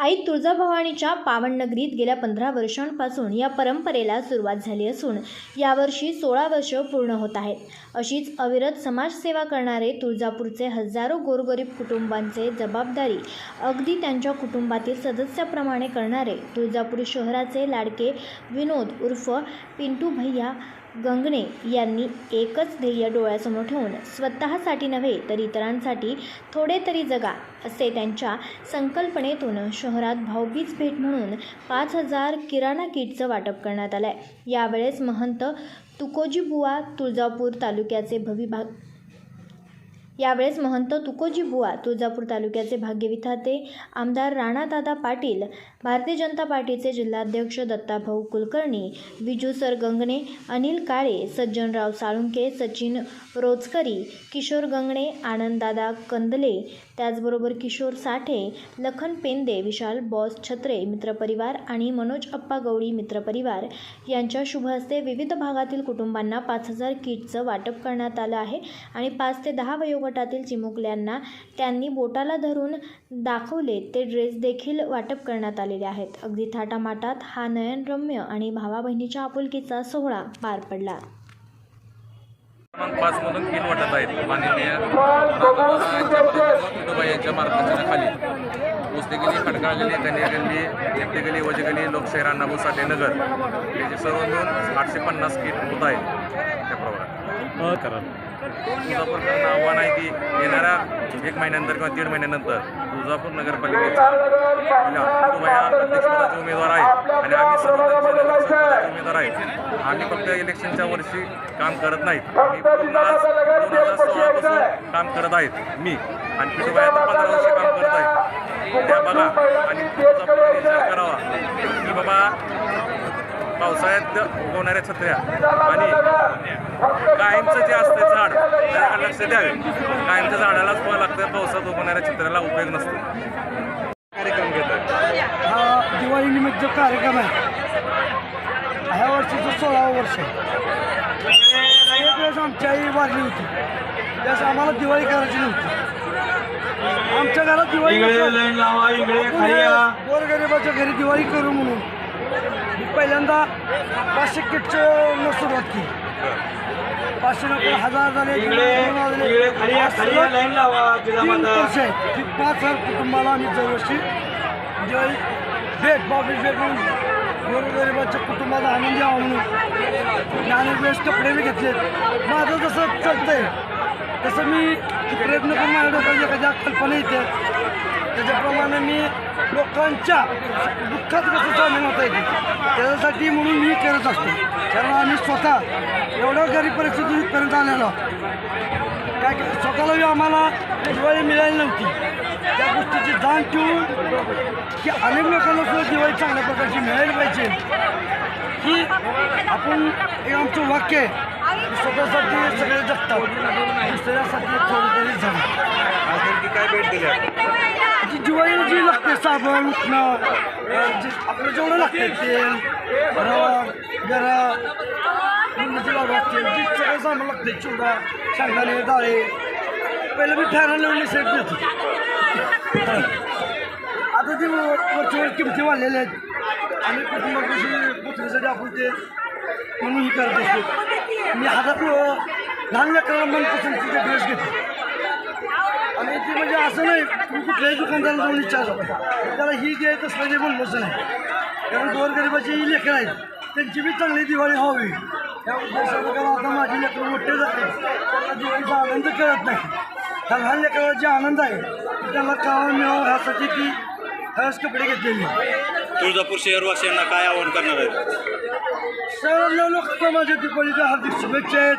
आई तुळजाभवानीच्या पावननगरीत गेल्या पंधरा वर्षांपासून या परंपरेला सुरुवात झाली असून यावर्षी सोळा वर्ष पूर्ण होत आहेत. अशीच अविरत समाजसेवा करणारे तुळजापूरचे हजारो गोरगरीब कुटुंबांचे जबाबदारी अगदी त्यांच्या कुटुंबातील सदस्याप्रमाणे करणारे तुळजापूर शहराचे लाडके विनोद उर्फ पिंटू भैया गंगणे यांनी एकच ध्येय डोळ्यासमोर ठेवून स्वतःसाठी नव्हे तर इतरांसाठी थोडे तरी जगा असे त्यांच्या संकल्पनेतून शहरात भाऊबीज भेट म्हणून पाच हजार किराणा किटचं वाटप करण्यात आलं आहे यावेळेस महंत तुकोजीबुवा तुळजापूर तालुक्याचे भविभाग यावेळेस महंत तुकोजीबुवा तुळजापूर तालुक्याचे भाग्यविधाते आमदार राणादादा पाटील भारतीय जनता पार्टीचे जिल्हाध्यक्ष दत्ताभाऊ कुलकर्णी विजू सरगंगणे अनिल काळे सज्जनराव साळुंके सचिन रोजकरी किशोर गंगणे आनंददादा कंदले त्याचबरोबर किशोर साठे लखन पेंदे विशाल बॉस छत्रे मित्रपरिवार आणि मनोज अप्पा गवळी मित्रपरिवार यांच्या शुभ हस्ते विविध भागातील कुटुंबांना पाच हजार किटचं वाटप करण्यात आलं आहे आणि पाच ते दहा वयोगटातील चिमुकल्यांना त्यांनी बोटाला धरून दाखवले ते ड्रेस देखील वाटप करण्यात आले आलेले आहेत. अगदी थाटामाटात हा नयनरम्य आणि भावा बहिणीच्या आपुलकीचा सोहळा पार पडला. पाच मधून तीन वाटत आहेत. माननीय विठोबा यांच्या मार्गदर्शनाखाली. पुसते गेली खडकाळ गेली कन्या गल्ली एकटे गली वजे गली लोकशाही राणाभाऊ साठे नगर. याचे सर्व मिळून आठशे पन्नास किट होत आहे. त्या प्रमाणात तुळजापूरकरांना आव्हान आहे की येणाऱ्या एक महिन्यानंतर किंवा दीड महिन्यानंतर तुळजापूर नगरपालिकेचा. विठोबा या अध्यक्षपदाचे उमेदवार आहे. आणि आम्ही सर्व उमेदवार आहे. आम्ही फक्त इलेक्शनच्या वर्षी काम करत नाहीत. दोन हजार सोळापासून काम करत आहेत. मी आणि पिशोबाई आता पंधरा वर्ष काम करत आहे त्या बघा. आणि विचार करावा. की बाबा पावसाळ्यात उगवणाऱ्या छत्र्या आणि कायमचं जे असतं झाड त्याच्याकडे लक्ष द्यावे. कायमच्या झाडालाच फळ लागतं पावसात उगवणाऱ्या छत्र्याला उपयोग नसतो. कार्यक्रम घेत आहे हा दिवाळीनिमित्त कार्यक्रम आहे ह्या वर्षीचं सोळावं वर्ष आहे. एक वेळेस आमची आई वारली होती. त्यास आम्हाला दिवाळी करायची नव्हती. आमच्या घरात दिवाळी आपण गोरगरिबाच्या घरी दिवाळी करू म्हणून पहिल्यांदा पाचशे किटचं सुरुवात केली. पाचशे नको हजार झाले. तीन ती पाच हजार कुटुंबाला आम्ही दरवर्षी दिवाळी भेट बाबी भेट म्हणून गोरगरिबाच्या कुटुंबाला आनंद यावा म्हणून मी अनेक वेळेस कपडे बी घेतले माझं जसं चालतंय तसं मी प्रयत्न करून माझ्या डोक्यात एखाद्या कल्पना येते त्याच्याप्रमाणे मी लोकांच्या दुःखात कसं सामील होता येते? त्याच्यासाठी म्हणून मी करत असतो. कारण आम्ही स्वतः एवढ्या गरीब परिस्थितीपर्यंत आलेलो काय काय स्वतःला आम्हाला दिवाळी मिळाली नव्हती. त्या गोष्टीची जाण ठेवून की अनेक लोकांना सुद्धा दिवाळी चांगल्या प्रकारची मिळायला पाहिजे. की आपण एक आमचं वाक्य आहे. स्वतःसाठी सगळे जगतात. दुसऱ्यासाठी थोडं तरी झालं काय भेट दिली? जी दिवाळीला जी लागते साबण उठणं जे आपलं जेवढं लागते तेल रवा गरा लिंबाची जी सगळं सामान लागते चिवडा शेंगदाणे डाळे. पहिलं मी ठरायला लावून सेट देतो. आता ते वरच्या वर किमती वाढलेल्या आहेत. आणि कुटुंबापाशी पुतळीसाठी आपण ते म्हणून ही करत असतो. मी हातात लहान लेकरांना मनपसंतीचे ड्रेस घेतो. आणि ते म्हणजे असं नाही तुम्ही कुठल्याही दुकानदाराला जाऊन विचारलं त्याला ही जे आहे तसलं जे म्हणलंच नाही. कारण गोरगरिबाची ही लेकरं आहेत त्यांची बी चांगली दिवाळी व्हावी. त्या उद्देशानं आता माझी लेकरं मोठे जाते त्यांना दिवाळीचा आनंद कळत नाही. लहान लेकराला जे आनंद आहे त्यांना कामा मिळावं ह्यासाठी ती हळस कपडे घेतलेली तुळजापूर शहरवासियांना काय आवाहन करणार आहेत? सर्व लोक माझ्या दिवाळीच्या हार्दिक शुभेच्छा आहेत.